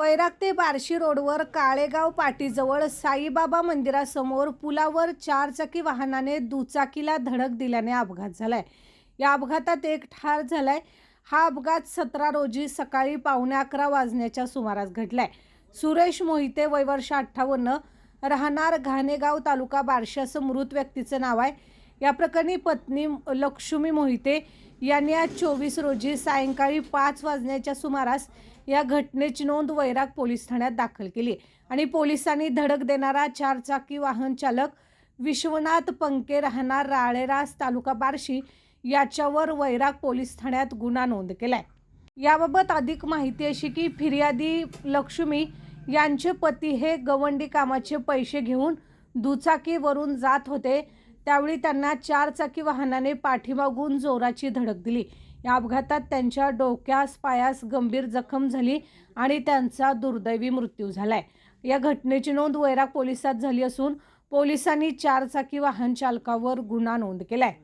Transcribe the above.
वैराग ते बार्शी रोडवर काळेगाव पाटीजवळ साईबाबा मंदिरासमोर पुलावर चारचाकी वाहनाने दुचाकीला धडक दिल्याने अपघात झालाय. या अपघातात एक ठार झालाय. हा अपघात सतरा रोजी सकाळी पावणे अकरा वाजण्याच्या सुमारास घडलाय. सुरेश मोहिते वय वर्ष अठ्ठावन्न राहणार घाणेगाव तालुका बार्शी असं मृत व्यक्तीचं नाव आहे. या प्रकरणी पत्नी लक्ष्मी मोहिते यांनी आज चोवीस रोजी सायंकाळी पाच वाजण्याच्या सुमारास या घटनेची नोंद वैराग पोलीस ठाण्यात दाखल केली आणि पोलिसांनी धडक देणारा चारचाकी वाहन चालक विश्वनाथ पंके राहणार राळेरास तालुका बार्शी याच्यावर वैराग पोलीस ठाण्यात गुन्हा नोंद केलाय. याबाबत अधिक माहिती अशी की फिर्यादी लक्ष्मी यांचे पती हे गवंडी कामाचे पैसे घेऊन दुचाकीवरून जात होते. त्यावेळी त्यांना चारचाकी वाहनाने पाठीमागून जोराची धडक दिली. या अपघातात त्यांच्या डोक्यास पायास गंभीर जखम झाली आणि त्यांचा दुर्दैवी मृत्यू झालाय. या घटनेची नोंद वैराग पोलिसात झाली असून पोलिसांनी चारचाकी वाहन चालकावर गुन्हा नोंद केलाय.